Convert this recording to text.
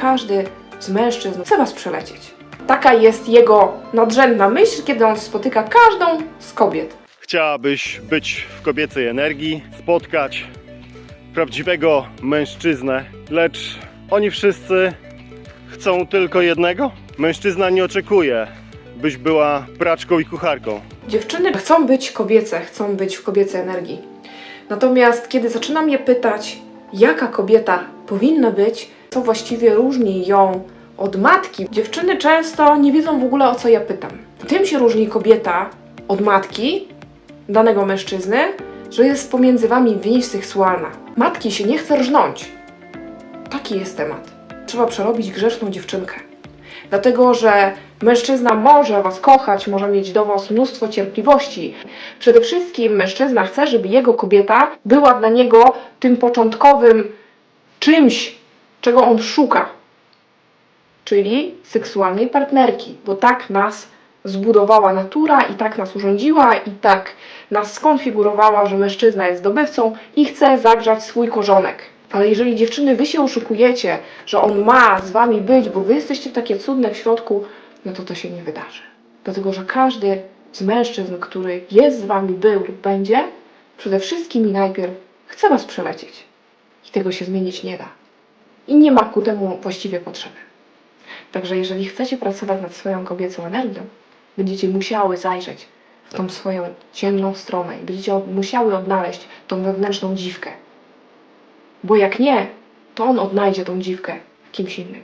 Każdy z mężczyzn chce was przelecieć. Taka jest jego nadrzędna myśl, kiedy on spotyka każdą z kobiet. Chciałabyś być w kobiecej energii, spotkać prawdziwego mężczyznę, lecz oni wszyscy chcą tylko jednego? Mężczyzna nie oczekuje, byś była praczką i kucharką. Dziewczyny chcą być kobiece, chcą być w kobiecej energii. Natomiast kiedy zaczynam je pytać, jaka kobieta powinna być, co właściwie różni ją od matki, dziewczyny często nie wiedzą w ogóle o co ja pytam. Tym się różni kobieta od matki danego mężczyzny, że jest pomiędzy wami więź seksualna. Matki się nie chce rżnąć. Taki jest temat. Trzeba przerobić grzeszną dziewczynkę. Dlatego, że mężczyzna może was kochać, może mieć do was mnóstwo cierpliwości. Przede wszystkim mężczyzna chce, żeby jego kobieta była dla niego tym początkowym czymś, czego on szuka. Czyli seksualnej partnerki, bo tak nas zbudowała natura i tak nas urządziła i tak nas skonfigurowała, że mężczyzna jest zdobywcą i chce zagrzać swój korzonek. Ale jeżeli dziewczyny wy się oszukujecie, że on ma z wami być, bo wy jesteście takie cudne w środku, no to to się nie wydarzy. Dlatego, że każdy z mężczyzn, który jest z wami był lub będzie, przede wszystkim i najpierw chce was przelecieć. I tego się zmienić nie da. I nie ma ku temu właściwie potrzeby. Także jeżeli chcecie pracować nad swoją kobiecą energią, będziecie musiały zajrzeć w tą swoją ciemną stronę i będziecie od, musiały odnaleźć tą wewnętrzną dziwkę. Bo jak nie, to on odnajdzie tą dziwkę w kimś innym.